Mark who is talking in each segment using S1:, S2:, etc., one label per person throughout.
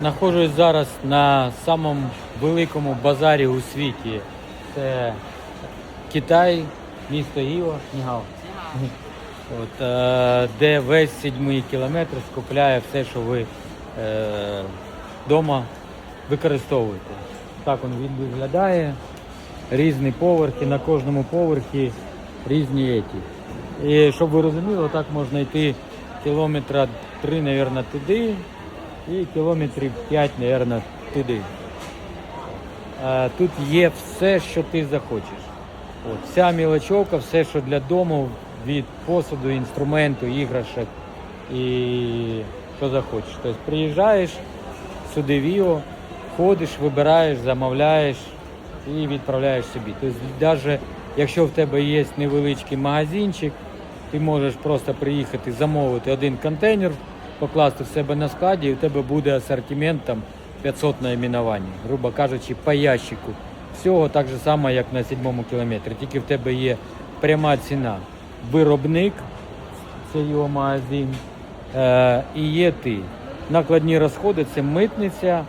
S1: Знаходжусь зараз на самому великому базарі у світі. Це Китай, місто Іо, Нігао. От, е, де весь седьмий кілометр скупляє все, що ви вдома використовуєте. Так він виглядає. Різні поверхи, на кожному поверхі різні еті. І щоб ви розуміли, так можна йти кілометра 3, мабуть, туди і кілометрів 5, мабуть, туди. Е, Тут є все, що ти захочеш. От, вся мілочовка, все, що для дому, від посуду, інструменту, іграшок і що захочеш. Тобто приїжджаєш сюди в Іо, ходиш, вибираєш, замовляєш і відправляєш собі. Тобто, навіть якщо в тебе є невеличкий магазинчик, ти можеш просто приїхати, замовити один контейнер, покласти в себе на складі, і у тебе буде асортимент там 500 найменувань, грубо кажучи, по ящику. Всього так же само, як на сьомому кілометрі. Тільки в тебе є пряма ціна. Виробник, це його магазин, е, і є ти. Накладні розходи це митниця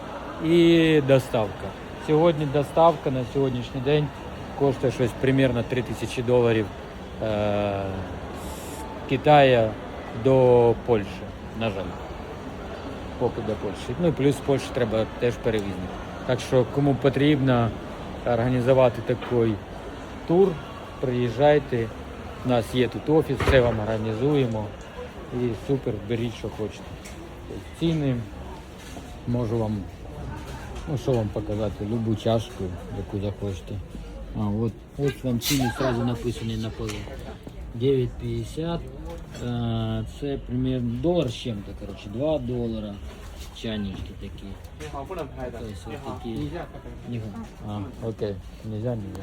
S1: і доставка. Сьогодні доставка на сьогоднішній день коштує щось примерно 3 тисячі доларів е, з Китаю до Польщі, на жаль. Поки до Польщі. Ну і плюс Польщі треба теж перевізник. Так що кому потрібно організувати такий тур, приїжджайте. У нас є тут офіс, все вам організуємо. І супер, беріть, що хочете. Ціни можу вам, ну що вам показати, любу чашку, яку захочете. А, от, ось вам ціни одразу написані на полі. 9,50. Э, це примерно доллар с чем-то, короче, 2 доллара. Чайнички
S2: такие. То есть вот такие.
S1: А, нельзя, нельзя.